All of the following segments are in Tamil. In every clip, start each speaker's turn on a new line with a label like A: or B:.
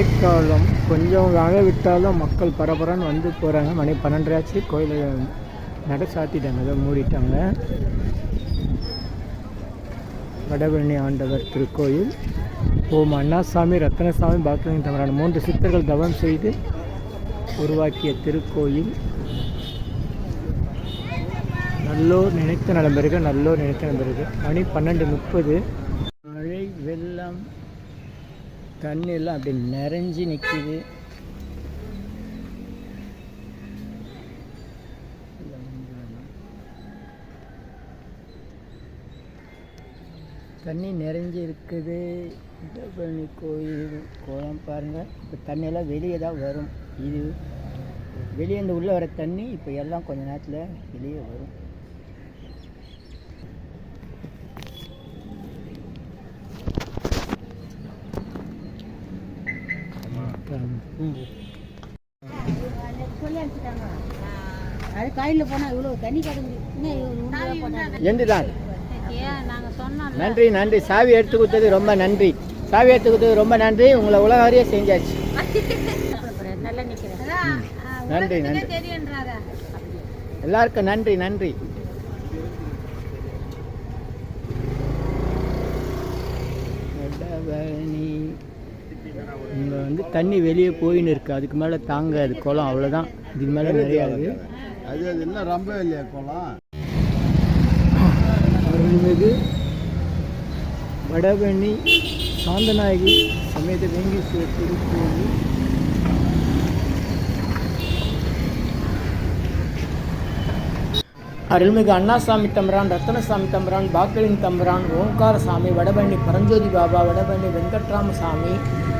A: மழைக்காலம் கொஞ்சம் மழை விட்டாலும் மக்கள் பரபரன்னு வந்து போகிறாங்க மணி பன்னெண்டரை கோயிலில் கோயிலை நட சாத்திட்டாங்க. அதை மூடிட்டாங்க. வடபழனி ஆண்டவர் திருக்கோயில். ஓம் அண்ணாசாமி ரத்னசாமி பாக்கியம் தமிழான மூன்று சித்தர்கள் தவம் செய்து உருவாக்கிய திருக்கோயில். நல்லோர் நினைத்த நலம்பெருக நல்லோர் நினைத்த நலம்பெருக மணி பன்னெண்டு முப்பது. மழை வெள்ளம் தண்ணியெல்லாம் அப்படி நிறைஞ்சி நிற்கிது தண்ணி நிறைஞ்சி இருக்குது. இடபழனி கோயில் கோலம் பாருங்கள் இப்போ தண்ணியெல்லாம் வெளியே தான் வரும். இது வெளியே இந்த உள்ளே வர தண்ணி இப்போ எல்லாம் கொஞ்ச நேரத்தில் வெளியே வரும்.
B: அது காயில போனா இவ்வளவு தண்ணி கிடந்து இன்னும் இவ்வளவு உண்டியலா போட்டாங்க.
A: எண்டு தான்
B: ஏன்? நாங்க சொன்னோம்
A: நன்றி நன்றி. சாவி எடுத்து கொடுத்தது ரொம்ப நன்றி. சாவி எடுத்து கொடுத்தது ரொம்ப நன்றி. உங்களை உலக அறிய செஞ்சாச்சு. நன்றி நன்றி. எல்லாருக்கும் நன்றி நன்றி. வடபழனி இங்கே வந்து தண்ணி வெளியே போயின்னு இருக்கு. அதுக்கு மேலே தாங்காது. குளம் அவ்வளோதான் இதுக்கு மேலே நிறையா இருக்குது
C: அது அது என்ன ரொம்ப இல்லையா குளம்?
A: அருள்மிகு வடபழனி சாந்தநாயகி சமேத வேங்கேஸ்வரர் திருக்கோயில் அருள்மிகு அண்ணாசாமி தம்பரான் ரத்தனசாமி தம்பரான் பாக்கலின் தம்பரான் ஓங்காரசாமி வடபழனி பரஞ்சோதி பாபா வடபழனி வெங்கட்ராமசாமி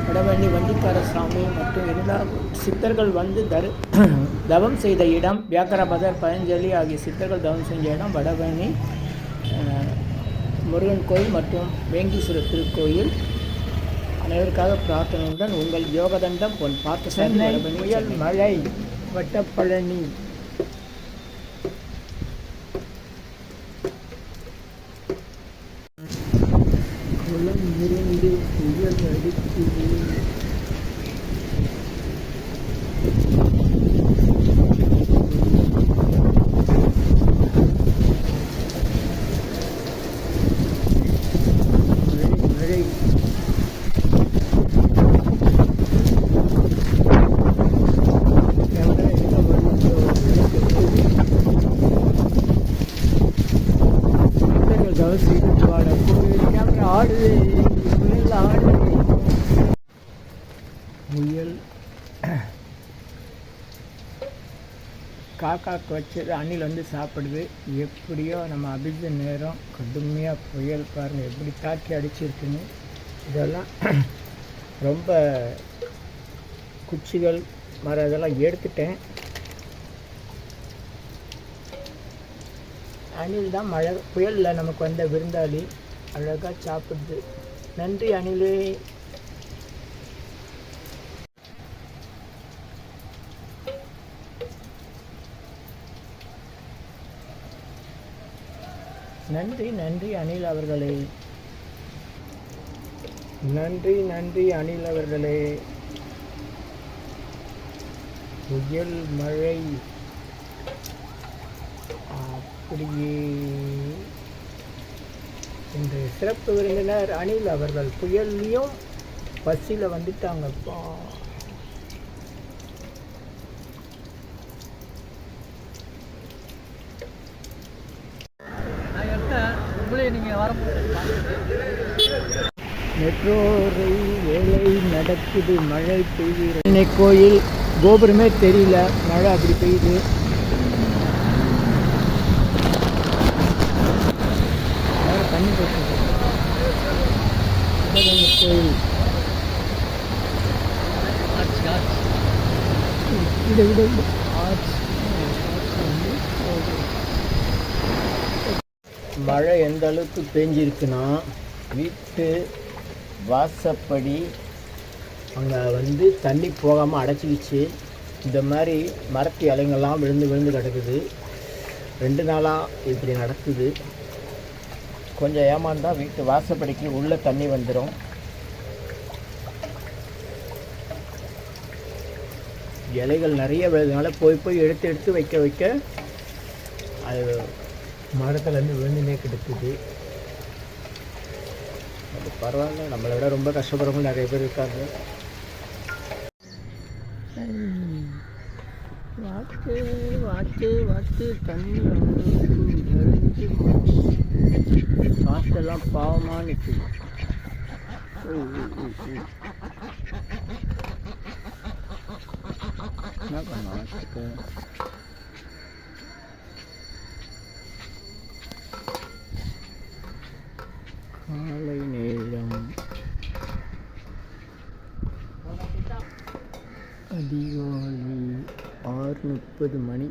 A: வடபழனி வண்டிக்கார சாமி மற்றும் எல்லா சித்தர்கள் வந்து தரு தவம் செய்த இடம் வியாக்கரபதர் பதஞ்சலி ஆகிய சித்தர்கள் தவம் செஞ்ச இடம் வடபழனி முருகன் கோயில் மற்றும் வேங்கீஸ்வரர் திருக்கோயில். அனைவருக்காக பிரார்த்தனையுடன் உங்கள் யோகதண்டம் பொன் பார்த்த புயல் மழை வட்டப்பழனி குளம் இருந்து புயல் அடிக்குது மழை மழை கேமரா எங்க வருதோ எனக்கு ஆடு செய்து புயல் முயல் காக்காக்கு வச்சது அணில் வந்து சாப்பிடுது. எப்படியோ நம்ம அபிஜ நேரம் கடுமையாக புயல் பாருங்கள் எப்படி தாக்கி அடிச்சிருக்குன்னு. இதெல்லாம் ரொம்ப குச்சிகள் மரம் இதெல்லாம் எடுத்துட்டேன். அணில் தான் மழை புயலில் நமக்கு வந்த விருந்தாளி. அழகாக சாப்பிடுது. நன்றி அணிலே. நன்றி நன்றி அனில் அவர்களே. நன்றி நன்றி அனில் அவர்களே. புயல் மழை அப்படியே என்று சிறப்பு விருந்தினர் அணில் அவர்கள் புயல்லையும் பஸ்ஸில் வந்துட்டாங்கப்பா. மெட்ரோ ரயில் வேலை நடக்குது மழை பெய்யுது. சென்னை கோயில் கோபுரமே தெரியல மழை அப்படி பெய்யுது. கோயில் விடு மழை எந்த அளவுக்கு பெஞ்சிருக்குன்னா வீட்டு வாசப்படி அங்கே வந்து தண்ணி போகாமல் அடைச்சிக்கிச்சு இந்த மாதிரி மரத்து இலைங்கள்லாம் விழுந்து விழுந்து கிடக்குது. ரெண்டு நாளாக இப்படி நடக்குது. கொஞ்சம் ஏமாந்தால் வீட்டு வாசப்படிக்கு உள்ளே தண்ணி வந்துடும் இலைகள் நிறைய விழுதுனால போய் போய் எடுத்து எடுத்து வைக்க வைக்க அது மரத்துலேருந்து விழுந்துனே கிடக்குது. அது பரவாயில்ல நம்மளை விட ரொம்ப கஷ்டப்படுறவங்க நிறைய பேர் இருக்காங்க. வாத்து வாத்து வாத்து தண்ணி எல்லாம் பாவமாக நிற்குது என்ன காலை நேரம். அதிகாலை ஆறு முப்பது மணி.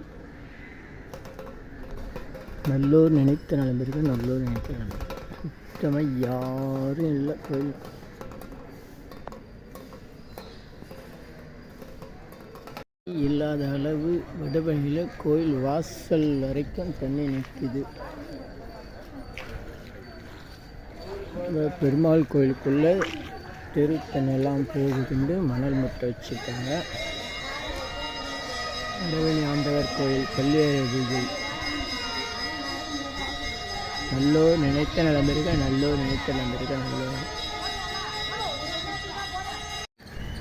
A: நல்லோர் நினைத்த நலம்பிற்கு நல்லோர் நினைத்த நலம் சுத்தமாக யாரும் இல்லை கோயில். இல்லாத அளவு வடபழனியில் கோயில் வாசல் வரைக்கும் தண்ணி நிற்குது. பெருமாள் கோயிலுக்குள்ளே தெருத்தனெல்லாம் போகுதுண்டு மணல் முட்டை வச்சுருக்காங்க. வடபழனி ஆண்டவர் கோயில் கல்யாண பூஜை நல்லோர் நினைத்த நிலம்பிருக்க நல்லோர் நினைத்த நிலம்பிருக்க நல்லோர்.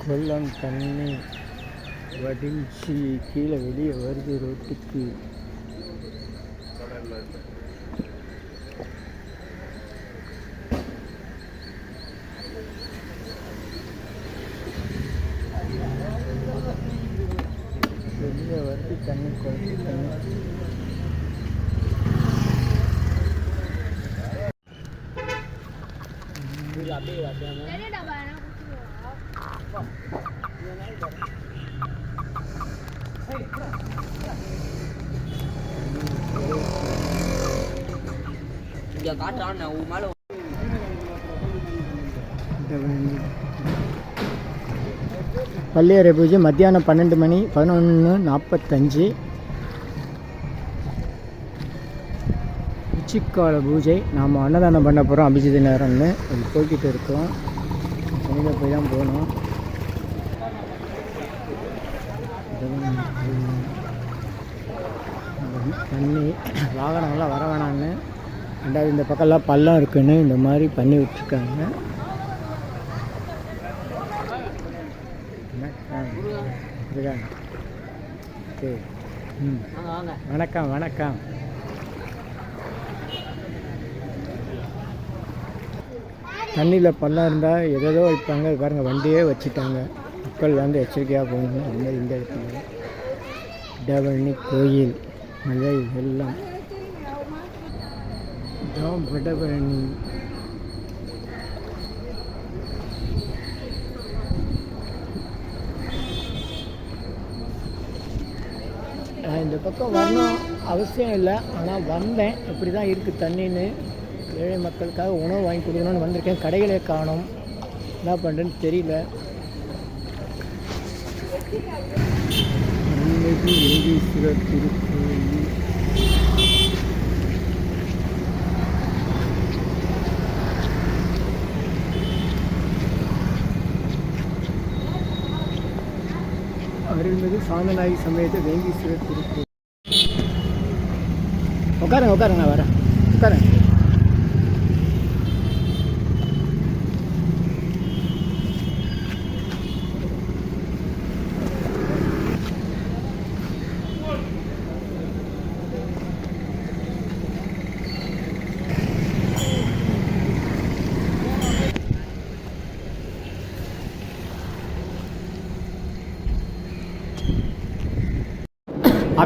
A: கொல்லம் தண்ணி வடிஞ்சி கீழே வெளியே வருது ரோட்டுக்கு. வெளியே வருது தண்ணி குழம்பு தண்ணி.
D: இங்க காட்டுறான் நான் உன் மேல
A: பள்ளியறை பூஜை மத்தியானம் பன்னெண்டு மணி பதினொன்று நாற்பத்தஞ்சு. உச்சிக்கால பூஜை. நாம் அன்னதானம் பண்ண போகிறோம் அபிஜித் நேரம்னு. அது போய்கிட்டு இருக்கோம். வெளியில் போய் தான் போகணும். தண்ணி. வாகனங்கள்லாம் வர வேணான்னு ரெண்டாவது இந்த பக்கம்லாம் பள்ளம் இருக்குன்னு இந்த மாதிரி பண்ணி விட்டுருக்காங்க. இதுதான் ம்.
D: வாங்க
A: வணக்கம் வணக்கம். தண்ணியில் பள்ளம் இருந்தால் எதோ வைப்பாங்க பாருங்கள் வண்டியே வச்சுட்டாங்க. மக்கள் வந்து எச்சரிக்கையாக போகணும். அது மாதிரி இந்த இடத்துல. இடவழனி கோயில் மலை வெள்ளம். இதான் வடபழனி நான் இந்த பக்கம் வரணும் அவசியம் இல்லை. ஆனால் வந்தேன். இப்படி தான் இருக்குது தண்ணின்னு. ஏழை மக்களுக்காக உணவு வாங்கி கொடுக்கணும்னு வந்திருக்கேன். கடைகளே காணோம். என்ன பண்ணுறேன்னு தெரியல. அருள்மிகு சாந்தநாயகி சமேத வேங்கீஸ்வரர் திருக்கோயில் உட்காருங்க உட்காருங்க வரேன். உட்காருங்க.